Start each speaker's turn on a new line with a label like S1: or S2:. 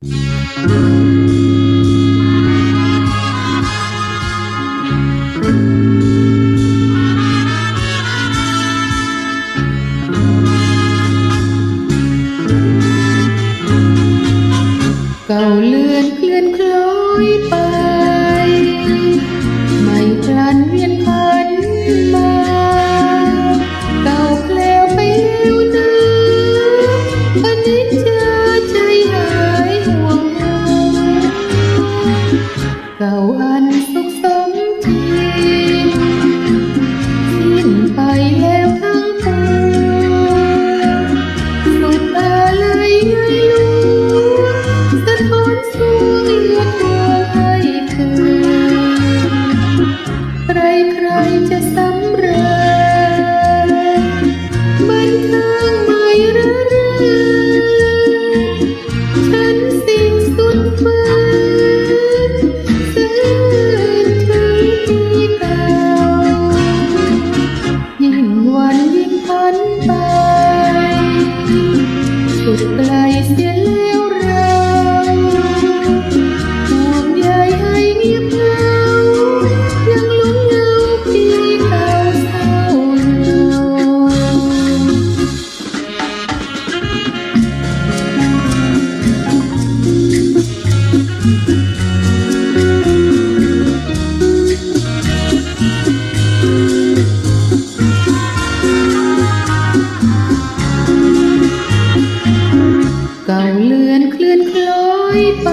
S1: เก่าเลื่อนเคลื่อนคล้อยไป อันสุขสมทีสิ้นไปแล้วทั้งตัวสุดอะไรยืนลูสะท้อนสูงเลือดดวงให้เธอใครใครจะสำเร็จ Обляє стіни เก่าเลือนเคลื่อนคล้อยไป